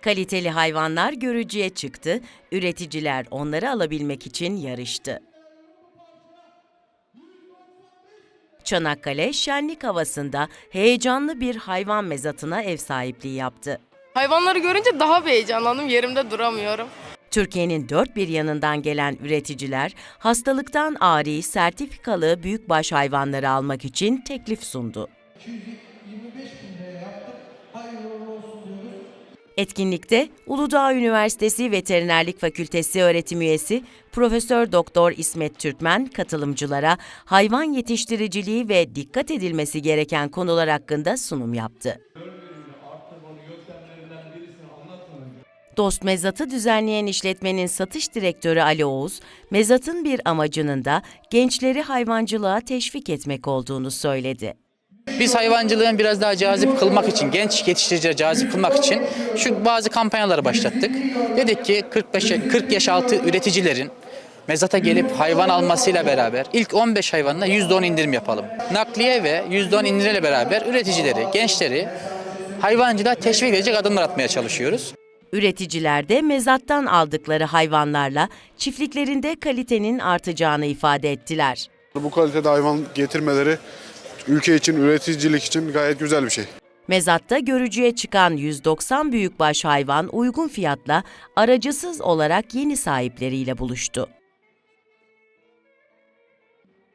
Kaliteli hayvanlar görücüye çıktı, üreticiler onları alabilmek için yarıştı. Çanakkale şenlik havasında heyecanlı bir hayvan mezatına ev sahipliği yaptı. Hayvanları görünce daha bir heyecanlandım. Yerimde duramıyorum. Türkiye'nin dört bir yanından gelen üreticiler hastalıktan ari sertifikalı büyükbaş hayvanları almak için teklif sundu. Etkinlikte Uludağ Üniversitesi Veterinerlik Fakültesi öğretim üyesi Profesör Doktor İsmet Türkmen katılımcılara hayvan yetiştiriciliği ve dikkat edilmesi gereken konular hakkında sunum yaptı. Dost Mezat'ı düzenleyen işletmenin satış direktörü Ali Oğuz, Mezat'ın bir amacının da gençleri hayvancılığa teşvik etmek olduğunu söyledi. Biz hayvancılığın biraz daha cazip kılmak için, genç yetiştiricileri cazip kılmak için şu bazı kampanyaları başlattık. Dedik ki 45 yaş- 40 yaş altı üreticilerin mezata gelip hayvan almasıyla beraber ilk 15 hayvanına %10 indirim yapalım. Nakliye ve %10 indirimle beraber üreticileri, gençleri hayvancılığa teşvik edecek adımlar atmaya çalışıyoruz. Üreticiler de mezattan aldıkları hayvanlarla çiftliklerinde kalitenin artacağını ifade ettiler. Bu kalitede hayvan getirmeleri ülke için, üreticilik için gayet güzel bir şey. Mezatta görücüye çıkan 190 büyükbaş hayvan uygun fiyatla aracısız olarak yeni sahipleriyle buluştu.